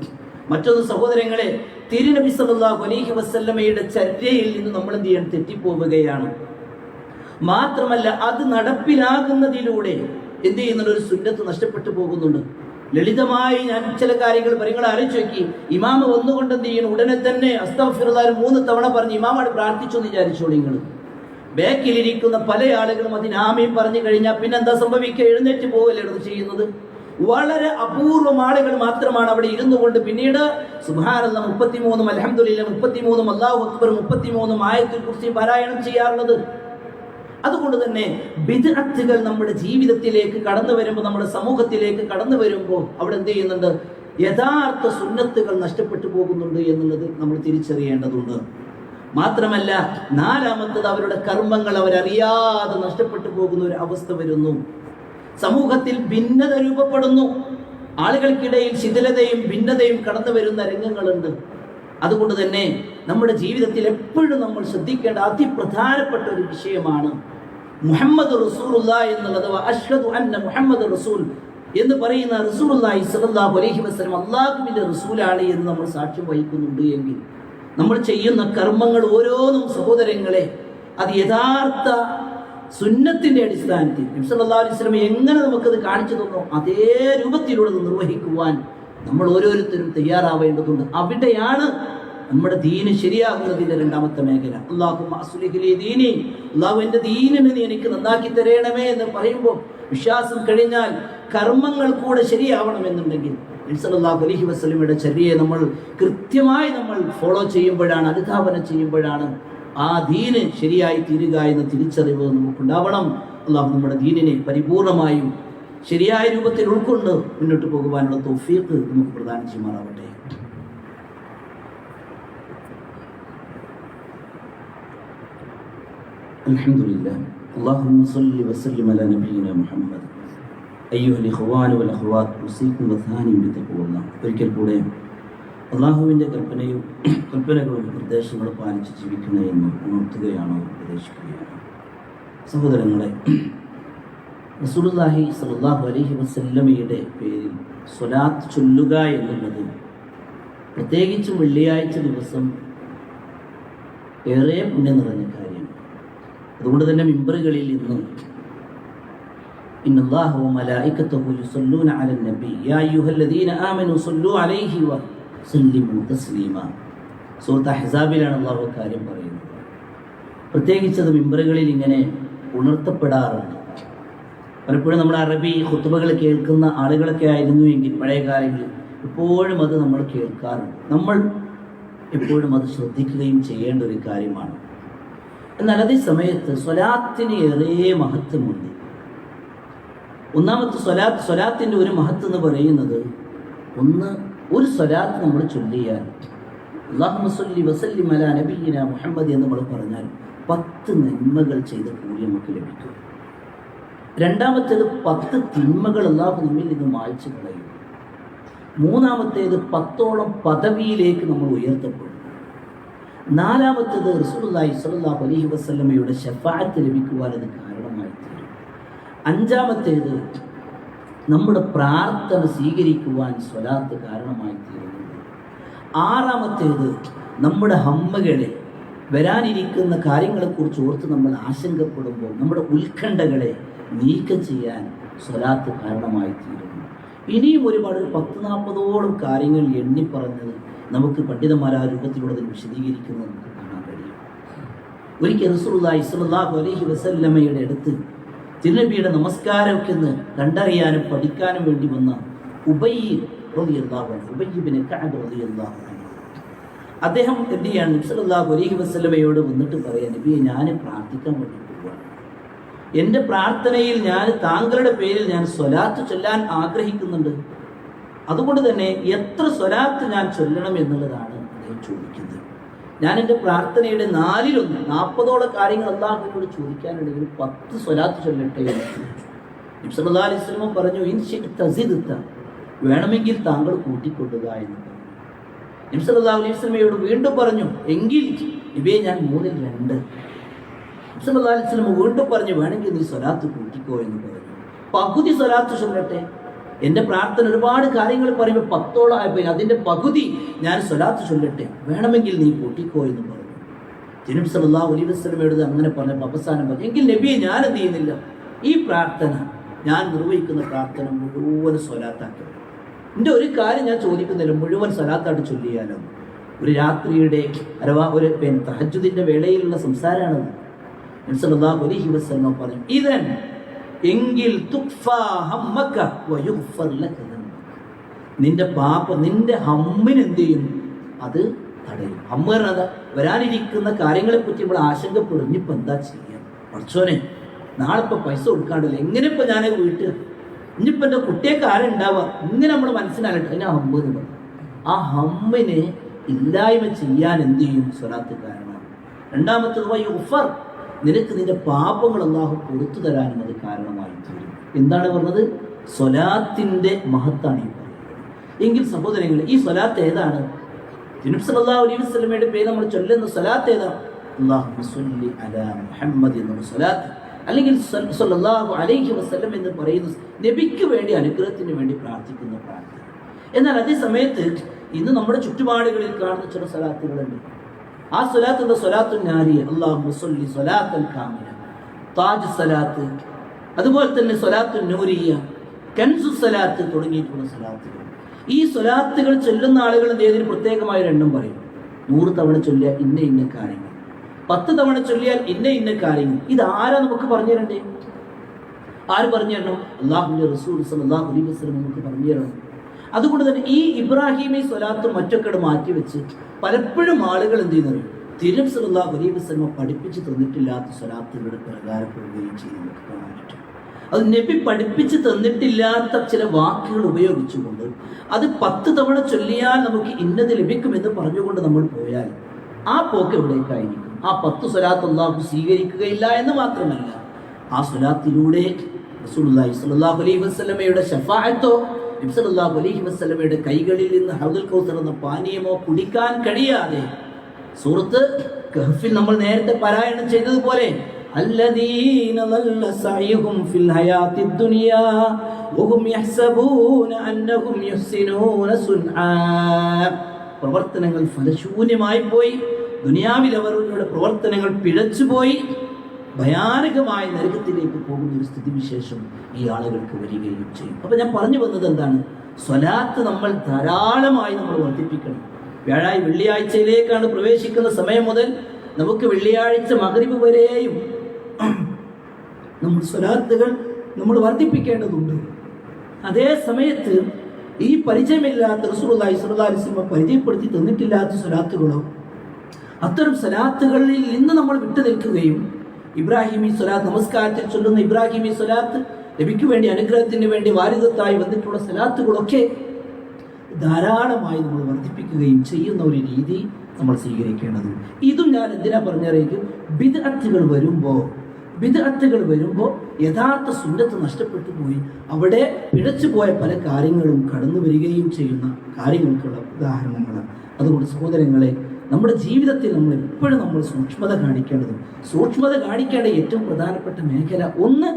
മറ്റൊന്ന് സഹോദരങ്ങളെ തിരുനബി സല്ലല്ലാഹു അലൈഹി വസല്ലമയുടെ ചര്യയിൽ നിന്ന് നമ്മൾ എന്ത് ചെയ്യാൻ തെറ്റിപ്പോവുകയാണ്. മാത്രമല്ല അത് നടപ്പിലാകുന്നതിലൂടെ എന്ത് ചെയ്യുന്നുണ്ട്? ഒരു സുന്നത്ത് നഷ്ടപ്പെട്ടു പോകുന്നുണ്ട്. ലളിതമായി ഞാൻ ചില കാര്യങ്ങൾ ആലോചിച്ച് നോക്കി. ഇമാമ വന്നുകൊണ്ട് എന്ത് ചെയ്യണം? ഉടനെ തന്നെ അസ്തഫിറുദാർ മൂന്ന് തവണ പറഞ്ഞ് ഇമാമാണ് പ്രാർത്ഥിച്ചു എന്ന് വിചാരിച്ചോളൂ നിങ്ങൾ. ബാക്കിലിരിക്കുന്ന പല ആളുകളും അതിനാമയും പറഞ്ഞു കഴിഞ്ഞാൽ പിന്നെ എന്താ സംഭവിക്കുക? എഴുന്നേറ്റ് പോകല്ലേ അത് ചെയ്യുന്നത്? വളരെ അപൂർവം ആളുകൾ മാത്രമാണ് അവിടെ ഇരുന്നു കൊണ്ട് പിന്നീട് സുഹാനല്ല മുപ്പത്തിമൂന്നും അലഹമുല്ല മുപ്പത്തിമൂന്നും അള്ളാഹു അക്ബർ മുപ്പത്തിമൂന്നും ആയത്തിൽ കുറിച്ച് പാരായണം ചെയ്യാറുള്ളത്. അതുകൊണ്ട് തന്നെ ബിദ്അത്തുകൾ നമ്മുടെ ജീവിതത്തിലേക്ക് കടന്നു വരുമ്പോൾ നമ്മുടെ സമൂഹത്തിലേക്ക് കടന്നു വരുമ്പോൾ അവിടെ എന്ത് ചെയ്യുന്നുണ്ട്? യഥാർത്ഥ സുന്നത്തുകൾ നഷ്ടപ്പെട്ടു പോകുന്നുണ്ട് എന്നുള്ളത് നമ്മൾ തിരിച്ചറിയേണ്ടതുണ്ട്. മാത്രമല്ല നാലാമത്തത് അവരുടെ കർമ്മങ്ങൾ അവരറിയാതെ നഷ്ടപ്പെട്ടു പോകുന്ന ഒരു അവസ്ഥ വരുന്നു. സമൂഹത്തിൽ ഭിന്നത രൂപപ്പെടുന്നു. ആളുകൾക്കിടയിൽ ശിഥിലതയും ഭിന്നതയും കടന്നു വരുന്ന രംഗങ്ങളുണ്ട്. അതുകൊണ്ട് തന്നെ നമ്മുടെ ജീവിതത്തിൽ എപ്പോഴും നമ്മൾ ശ്രദ്ധിക്കേണ്ട അതിപ്രധാനപ്പെട്ട ഒരു വിഷയമാണ് മുഹമ്മദ് റസൂലുള്ള എന്നുള്ളത്. അഷ്ഹദു അന്ന മുഹമ്മദ് റസൂൽ എന്ന് പറയുന്ന റസൂലുള്ളാഹി സല്ലല്ലാഹു അലൈഹി വസല്ലം അള്ളാഹുവിന്റെ റസൂലാണ് എന്ന് നമ്മൾ സാക്ഷ്യം വഹിക്കുന്നുണ്ട് എങ്കിൽ നമ്മൾ ചെയ്യുന്ന കർമ്മങ്ങൾ ഓരോന്നും സഹോദരങ്ങളെ അത് യഥാർത്ഥ സുന്നത്തിന്റെ അടിസ്ഥാനത്തിൽ നബി സല്ലല്ലാഹു അലൈഹി വസല്ലം എങ്ങനെ നമുക്കത് കാണിച്ചു തന്നോ അതേ രൂപത്തിലൂടെ നിർവഹിക്കുവാൻ നമ്മൾ ഓരോരുത്തരും തയ്യാറാവേണ്ടതുണ്ട്. അവിടെയാണ് നമ്മുടെ ദീന് ശരിയാകുന്നതിന്റെ രണ്ടാമത്തെ മേഖല. അള്ളാഹു അള്ളാഹു എന്റെ ദീനിന് നീ എനിക്ക് നന്നാക്കി തരയണമേ എന്ന് പറയുമ്പോൾ വിശ്വാസം കഴിഞ്ഞാൽ കർമ്മങ്ങൾ കൂടെ ശരിയാവണമെന്നുണ്ടെങ്കിൽ സല്ലല്ലാഹു അലഹി വസ്ലമിയുടെ ചര്യയെ നമ്മൾ കൃത്യമായി നമ്മൾ ഫോളോ ചെയ്യുമ്പോഴാണ് അനുധാപനം ചെയ്യുമ്പോഴാണ് ആ ദീന് ശരിയായി തീരുക എന്ന തിരിച്ചറിവ് നമുക്കുണ്ടാവണം. അള്ളാഹു നമ്മുടെ ദീനിനെ പരിപൂർണമായും ശരിയായ രൂപത്തിൽ ഉൾക്കൊണ്ട് മുന്നോട്ട് പോകുവാനുള്ള തൗഫീഖ് നമുക്ക് പ്രദാനം ചെയ്യുമാറാവട്ടെ الحمد لله اللهم صل وسلم على نبينا محمد أيها الإخوان والأخوات أوصيكم وثاني بتقوى الله ഒരിക്കൽ കൂടെ അള്ളാഹുവിൻ്റെ കൽപ്പനയും കൽപ്പനകളും നിർദ്ദേശങ്ങളും പാലിച്ച് ജീവിക്കണേ എന്ന് ഉണർത്തുകയാണോ ഉപദേശിക്കുകയാണ് സഹോദരങ്ങളെ റസൂലുള്ളാഹി സ്വല്ലല്ലാഹു അലൈഹി വസല്ലമയുടെ പേരിൽ സ്വലാത്ത് ചൊല്ലുക എന്നുള്ളത് പ്രത്യേകിച്ചും വെള്ളിയാഴ്ച ദിവസം ഏറെ പുണ്യം നിറഞ്ഞ കാര്യമാണ് അതുകൊണ്ട് തന്നെ മിമ്പറുകളിൽ ഇന്ന് إن الله وملائكته يصلون على النبي يا أيها الذين آمنوا صلوا عليه وسلموا تسليما സൂറത്ത് അഹ്സാബിലാണ് അള്ളാഹു കാര്യം പറയുന്നത് പ്രത്യേകിച്ച് അത് മിമ്പറുകളിൽ ഇങ്ങനെ ഉണർത്തപ്പെടാറുണ്ട് പലപ്പോഴും നമ്മൾ അറബി കുത്തുബകൾ കേൾക്കുന്ന ആളുകളൊക്കെ ആയിരുന്നു എങ്കിൽ പഴയ കാലങ്ങളിൽ എപ്പോഴും അത് നമ്മൾ കേൾക്കാറുണ്ട്. നമ്മൾ എപ്പോഴും അത് ശ്രദ്ധിക്കുകയും ചെയ്യേണ്ട ഒരു കാര്യമാണ്. എന്നാൽ അതേ സമയത്ത് സ്വലാത്തിന് ഏറെ മഹത്വമുണ്ട്. ഒന്നാമത്തെ സ്വലാത്ത് സ്വലാത്തിന്റെ ഒരു മഹത്വം എന്ന് പറയുന്നത് ഒന്ന് ഒരു സ്വലാത്ത് നമ്മൾ ചൊല്ലിയാൽ അള്ളാഹു മസല്ലി വസല്ലി മല നബീന മുഹമ്മദ് എന്ന് നമ്മൾ പറഞ്ഞാൽ പത്ത് നന്മകൾ ചെയ്ത കൂലി നമുക്ക് ലഭിക്കും. രണ്ടാമത്തേത് പത്ത് തിന്മകൾ അള്ളാഹു നമ്മിൽ നിന്ന് മായ്ച്ചു കളയും. മൂന്നാമത്തേത് പത്തോളം പദവിയിലേക്ക് നമ്മൾ ഉയർത്തപ്പെടും. നാലാമത്തേത് റസൂലുള്ളാഹി സ്വല്ലല്ലാഹു അലൈഹി വസല്ലമയുടെ ശഫാഅത്ത് ലഭിക്കുവാൻ അത് കാരണമായി തീരും അഞ്ചാമത്തേത് നമ്മുടെ പ്രാർത്ഥന സ്വീകരിക്കുവാൻ സ്വലാത്ത് കാരണമായി തീരുന്നുണ്ട് ആറാമത്തേത് നമ്മുടെ ഹമ്മകളെ വരാനിരിക്കുന്ന കാര്യങ്ങളെക്കുറിച്ച് ഓർത്ത് നമ്മൾ ആശങ്കപ്പെടുമ്പോൾ നമ്മുടെ ഉത്കണ്ഠകളെ നീക്കം ചെയ്യാൻ സ്വലാത്ത് കാരണമായി തീരുന്നു ഇനിയും ഒരുപാട് ഒരു പത്ത് നാൽപ്പതോളം കാര്യങ്ങൾ എണ്ണിപ്പറഞ്ഞത് നമുക്ക് പണ്ഡിതന്മാർ ആ രൂപത്തിലൂടെ അതിന് വിശദീകരിക്കുന്നത് നമുക്ക് കാണാൻ കഴിയും. ഒരിക്കൽ റസൂലുള്ളാഹി സ്വല്ലല്ലാഹു അലൈഹി വസല്ലമ്മയുടെ അടുത്ത് തിരുനബിയുടെ നമസ്കാരമൊക്കെ ഒന്ന് കണ്ടറിയാനും പഠിക്കാനും വേണ്ടി വന്ന ഉബയ്യ് റളിയല്ലാഹു അൻഹു ഉബയ്യ് ബിൻ കഅബ് റളിയല്ലാഹു അൻഹു. അദ്ദേഹം എന്ത് ചെയ്യാണ്? നബ്സലാഹു അലഹി വസല്ലമയോട് വന്നിട്ട് പറയാൻ നബിയെ ഞാൻ പ്രാർത്ഥിക്കാൻ വേണ്ടി എന്റെ പ്രാർത്ഥനയിൽ ഞാൻ താങ്കളുടെ പേരിൽ ഞാൻ സ്വലാത്ത് ചൊല്ലാൻ ആഗ്രഹിക്കുന്നുണ്ട്. അതുകൊണ്ട് തന്നെ എത്ര സ്വലാത്ത് ഞാൻ ചൊല്ലണം എന്നുള്ളതാണ് അദ്ദേഹം ചോദിക്കുന്നത്. ഞാൻ എന്റെ പ്രാർത്ഥനയുടെ നാലിലൊന്ന് നാൽപ്പതോളം കാര്യങ്ങൾ അള്ളാഹുവിനോട് ചോദിക്കാനുണ്ടെങ്കിൽ പത്ത് സ്വലാത്ത് ചൊല്ലട്ടെ ഇബ്സല്ലാ അലൈഹി സ്വലമ പറഞ്ഞു തസിദത്ത വേണമെങ്കിൽ താങ്കൾ കൂട്ടിക്കൊള്ളുക എന്ന് പറഞ്ഞു. അലൈഹി സ്വലമയോട് വീണ്ടും പറഞ്ഞു എങ്കിൽ ഇവയെ ഞാൻ മൂന്നിൽ രണ്ട്. സ്വലമ വീണ്ടും പറഞ്ഞു വേണമെങ്കിൽ നീ സ്വലാത്ത് കൂട്ടിക്കോ എന്ന് പറഞ്ഞു. പകുതി സ്വലാത്ത് ചൊല്ലട്ടെ? എന്റെ പ്രാർത്ഥന ഒരുപാട് കാര്യങ്ങൾ പറയുമ്പോൾ പത്തോളം ആയപ്പോൾ അതിന്റെ പകുതി ഞാൻ സ്വലാത്ത് ചൊല്ലട്ടെ വേണമെങ്കിൽ നീ കൂട്ടിക്കോ എന്ന് പറഞ്ഞു. തിരും സല്ലാ വസ്ലമയോട് അങ്ങനെ പറഞ്ഞപ്പോൾ അവസാനം പറഞ്ഞു എങ്കിൽ നബിയെ ഞാൻ എന്ത് ചെയ്യുന്നില്ല? ഈ പ്രാർത്ഥന ഞാൻ നിർവഹിക്കുന്ന പ്രാർത്ഥന മുഴുവൻ സ്വലാത്താക്കി എന്റെ ഒരു കാര്യം ഞാൻ ചോദിക്കുന്നില്ല മുഴുവൻ സ്വലാത്തായിട്ട് ചൊല്ലിയാലോ? ഒരു രാത്രിയുടെ അഥവാ ഒരു തഹജുദിന്റെ വേളയിലുള്ള സംസാരമാണത്. അലൈഹി വസല്ലം പറയും നിന്റെ പാപ നിന്റെ ഹമ്മിന് ചെയ്യും? അത് തടയും. ഹമ്മ പറഞ്ഞത് വരാനിരിക്കുന്ന കാര്യങ്ങളെ പറ്റി നമ്മൾ ആശങ്കപ്പെടും. ഇനിയിപ്പോൾ എന്താ ചെയ്യാം? പഠിച്ചോനെ നാളെ ഇപ്പൊ പൈസ കൊടുക്കാണ്ടില്ല? എങ്ങനെ ഇപ്പൊ ഞാൻ വീട്ടിൽ ഇനിയിപ്പോ എന്റെ കുട്ടിയൊക്കെ ആരുണ്ടാവുക? ഇങ്ങനെ നമ്മൾ മനസ്സിലാകട്ടെ അതിനാ ഹമ്മ എന്ന് പറഞ്ഞു ആ ഹമ്മിനെ ഇല്ലായ്മ ചെയ്യാൻ എന്ത് ചെയ്യും? സ്വലാത്ത് കാരണമാണ് രണ്ടാമത്തത് വൈ ഉഫർ നിനക്ക് നിന്റെ പാപങ്ങൾ അള്ളാഹു കൊടുത്തു തരാനും അത് കാരണമായി തീരും. എന്താണ് പറഞ്ഞത്? സ്വലാത്തിന്റെ മഹത്താണ് ഈ പറയുന്നത്. എങ്കിൽ സഹോദരങ്ങൾ ഈ സ്വലാത്ത് ഏതാണ്? ജുനുബ് അലൈഹി പേര് നമ്മൾ ചൊല്ലുന്ന സ്വലാത്ത് ഏതാണ് അല്ലെങ്കിൽ അലൈഹി വസല്ലം എന്ന് പറയുന്ന നബിക്ക് വേണ്ടി അനുഗ്രഹത്തിന് വേണ്ടി പ്രാർത്ഥിക്കുന്ന പ്രാർത്ഥന. എന്നാൽ അതേ സമയത്ത് ഇന്ന് നമ്മുടെ ചുറ്റുപാടുകളിൽ കാണുന്ന ചില സ്വലാത്തുകളുണ്ട്. ആ സ്വലാത്ത് എന്താ സ്വലാത്തു നാരിയ സ്വലാത്തൽ കാമില. താജ് സലാത്ത് അതുപോലെ തന്നെ സ്വലാത്തു നൂരിയ. കൻസു സലാത്ത് തുടങ്ങിയിട്ടുള്ള സ്വലാത്തുകൾ. ഈ സ്വലാത്തുകൾ ചൊല്ലുന്ന ആളുകൾ ഏതിന് പ്രത്യേകമായി എണ്ണം പറയും. നൂറ് തവണ ചൊല്ലിയാൽ ഇന്ന ഇന്ന കാര്യങ്ങൾ. പത്ത് തവണ ചൊല്ലിയാൽ ഇന്ന ഇന്ന കാര്യങ്ങൾ. ഇത് ആരാ നമുക്ക് പറഞ്ഞു തരണ്ടേ? ആര് പറഞ്ഞു തരണം? അള്ളാഹുവിന്റെ റസൂൽ സല്ലല്ലാഹു അലൈഹി നമുക്ക് പറഞ്ഞു തരണം. അതുകൊണ്ട് തന്നെ ഈ ഇബ്രാഹിമി സ്വലാത്തും മറ്റൊക്കെ മാറ്റി വെച്ച് പലപ്പോഴും ആളുകൾ എന്ത് ചെയ്യുന്നത്? തിരും സുല്ലാ അലൈഹി വസല്ലം പഠിപ്പിച്ച് തന്നിട്ടില്ലാത്ത സ്വലാത്തുകളുടെ പ്രകാരപ്പെടുകയും ചെയ്യുന്നു അത് നബി പഠിപ്പിച്ച് തന്നിട്ടില്ലാത്ത ചില വാക്കുകൾ ഉപയോഗിച്ചുകൊണ്ട് അത് പത്ത് തവണ ചൊല്ലിയാൽ നമുക്ക് ഇന്നത് ലഭിക്കുമെന്ന് പറഞ്ഞുകൊണ്ട് നമ്മൾ പോയാൽ ആ പോക്ക് എവിടേക്കായിരിക്കും? ആ പത്ത് സ്വലാത്ത് അള്ളാഹു സ്വീകരിക്കുകയില്ല എന്ന് മാത്രമല്ല ആ സ്വലാത്തിലൂടെ സ്വല്ലല്ലാഹു അലൈഹി വസല്ലമയുടെ ഷഫാഅത്തോ നബ്സലാഹു അലൈഹി വസ്ലമയുടെ കൈകളിൽ നിന്ന് ഹൗദൽ കൗസർ എന്ന പാനീയമോ കുടിക്കാൻ കഴിയാതെ സുഹൃത്ത് കഹഫിൽ നമ്മൾ നേരത്തെ പാരായണം ചെയ്തതുപോലെ പ്രവർത്തനങ്ങൾ ഫലശൂന്യമായി പോയി ദുനിയാവിൽ അവരുടെ പ്രവർത്തനങ്ങൾ പിഴച്ചുപോയി ഭയാനകമായ നരകത്തിലേക്ക് പോകുന്ന ഒരു സ്ഥിതിവിശേഷം ഈ ആളുകൾക്ക് വരികയും ചെയ്യും. അപ്പൊ ഞാൻ പറഞ്ഞു വന്നത് എന്താണ്? സ്വലാത്ത് നമ്മൾ ധാരാളമായി നമ്മൾ വർദ്ധിപ്പിക്കണം. വ്യാഴാഴ്ച വെള്ളിയാഴ്ചയിലേക്കാണ് പ്രവേശിക്കുന്ന സമയം മുതൽ നമുക്ക് വെള്ളിയാഴ്ച മകരിവ് വരെയും നമ്മൾ സ്വലാത്തുകൾ നമ്മൾ വർദ്ധിപ്പിക്കേണ്ടതുണ്ട്. അതേ സമയത്ത് ഈ പരിചയമില്ലാത്ത അലൈഹി വസല്ലം പരിചയപ്പെടുത്തി തന്നിട്ടില്ലാത്ത സ്വലാത്തുകളോ അത്തരം സ്വലാത്തുകളിൽ നിന്ന് നമ്മൾ വിട്ടു നിൽക്കുകയും ഇബ്രാഹിമി സ്വലാത്ത് നമസ്കാരത്തിൽ ചൊല്ലുന്ന ഇബ്രാഹിമി സ്വലാത്ത് നബിക്ക് വേണ്ടി അനുഗ്രഹത്തിന് വേണ്ടി വാരിദത്തായി വന്നിട്ടുള്ള സ്വലാത്തുകളൊക്കെ ധാരാളമായി നമ്മൾ വർദ്ധിപ്പിക്കുകയും ചെയ്യുന്ന ഒരു രീതി നമ്മൾ സ്വീകരിക്കേണ്ടതുണ്ട്. ഇതും ഞാൻ എന്തിനാ പറഞ്ഞറിയിക്കും? ബിദ്അത്തുകൾ വരുമ്പോൾ ബിദ്അത്തുകൾ വരുമ്പോൾ യഥാർത്ഥ സുന്നത്ത് നഷ്ടപ്പെട്ടു പോയി. അവിടെ പിഴച്ചുപോയ പല കാര്യങ്ങളും കടന്നു വരികയും ചെയ്യുന്ന കാര്യങ്ങൾക്കുള്ള ഉദാഹരണങ്ങളാണ്. അതുകൊണ്ട് സഹോദരങ്ങളെ നമ്മുടെ ജീവിതത്തിൽ നമ്മൾ എപ്പോഴും നമ്മൾ സൂക്ഷ്മത കാണിക്കേണ്ടത് സൂക്ഷ്മത കാണിക്കേണ്ട ഏറ്റവും പ്രധാനപ്പെട്ട മേഖല ഒന്ന്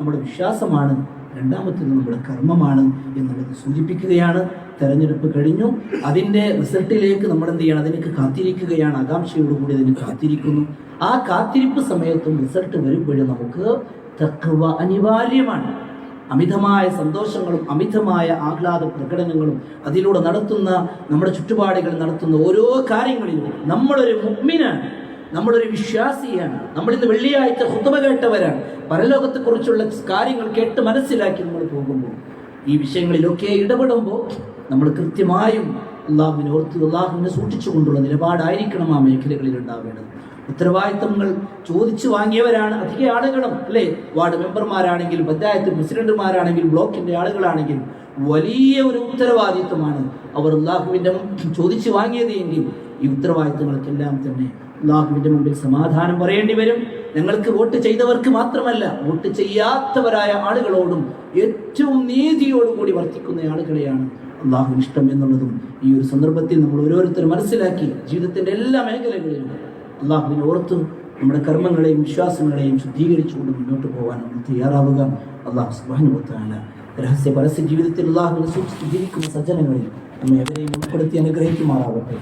നമ്മുടെ വിശ്വാസമാണ് രണ്ടാമത്തേത് നമ്മുടെ കർമ്മമാണ് എന്നുള്ളത് സൂചിപ്പിക്കുകയാണ്. തെരഞ്ഞെടുപ്പ് കഴിഞ്ഞു. അതിന്റെ റിസൾട്ടിലേക്ക് നമ്മൾ എന്ത് ചെയ്യണം? അതിലേക്ക് കാത്തിരിക്കുകയാണ്. ആകാംക്ഷയോടുകൂടി അതിന് കാത്തിരിക്കുന്നു. ആ കാത്തിരിപ്പ് സമയത്തും റിസൾട്ട് വരുമ്പോഴും നമുക്ക് തക്കവ അനിവാര്യമാണ്. അമിതമായ സന്തോഷങ്ങളും അമിതമായ ആഹ്ലാദ പ്രകടനങ്ങളും അതിലൂടെ നടത്തുന്ന നമ്മുടെ ചുറ്റുപാടുകൾ നടത്തുന്ന ഓരോ കാര്യങ്ങളിലും നമ്മളൊരു മുഗ്മിനാണ് നമ്മളൊരു വിശ്വാസിയാണ് നമ്മളിന്ന് വെള്ളിയാഴ്ച ഹുതമ കേട്ടവരാണ്. പരലോകത്തെക്കുറിച്ചുള്ള കാര്യങ്ങൾ കേട്ട് മനസ്സിലാക്കി നമ്മൾ പോകുമ്പോൾ ഈ വിഷയങ്ങളിലൊക്കെ ഇടപെടുമ്പോൾ നമ്മൾ കൃത്യമായും അള്ളാഹുവിനെ ഓർത്ത് അള്ളാഹുവിനെ സൂക്ഷിച്ചുകൊണ്ടുള്ള നിലപാടായിരിക്കണം ആ മേഖലകളിൽ ഉണ്ടാവേണ്ടത്. ഉത്തരവാദിത്തങ്ങൾ ചോദിച്ചു വാങ്ങിയവരാണ് അധിക ആളുകളും അല്ലേ? വാർഡ് മെമ്പർമാരാണെങ്കിലും പഞ്ചായത്ത് പ്രസിഡന്റുമാരാണെങ്കിലും ബ്ലോക്കിന്റെ ആളുകളാണെങ്കിലും വലിയ ഒരു ഉത്തരവാദിത്വമാണ് അവർ അള്ളാഹുവിന്റെ ചോദിച്ചു വാങ്ങിയത് എങ്കിൽ ഈ ഉത്തരവാദിത്തങ്ങൾക്കെല്ലാം തന്നെ അള്ളാഹുവിന്റെ മുമ്പിൽ സമാധാനം പറയേണ്ടി വരും. ഞങ്ങൾക്ക് വോട്ട് ചെയ്തവർക്ക് മാത്രമല്ല വോട്ട് ചെയ്യാത്തവരായ ആളുകളോടും ഏറ്റവും നീതിയോടുകൂടി വർത്തിക്കുന്ന ആളുകളെയാണ് അള്ളാഹു ഇഷ്ടം എന്നുള്ളതും ഈ ഒരു സന്ദർഭത്തിൽ നമ്മൾ ഓരോരുത്തരും മനസ്സിലാക്കി ജീവിതത്തിന്റെ എല്ലാ മേഖലകളിലും അള്ളാഹുവിനെ ഓർത്തും നമ്മുടെ കർമ്മങ്ങളെയും വിശ്വാസങ്ങളെയും ശുദ്ധീകരിച്ചുകൊണ്ട് മുന്നോട്ട് പോകാൻ നമ്മൾ തയ്യാറാവുക. അള്ളാഹു സുബാനുഭവത്താണ് രഹസ്യ പരസ്യ ജീവിതത്തിൽ അള്ളാഹുവിനെ സൂക്ഷിച്ച് ജീവിക്കുന്ന സജ്ജനങ്ങളിൽ നമ്മെ എവരെയും ഉൾപ്പെടുത്തി അനുഗ്രഹിക്കുമാറാവട്ടെ.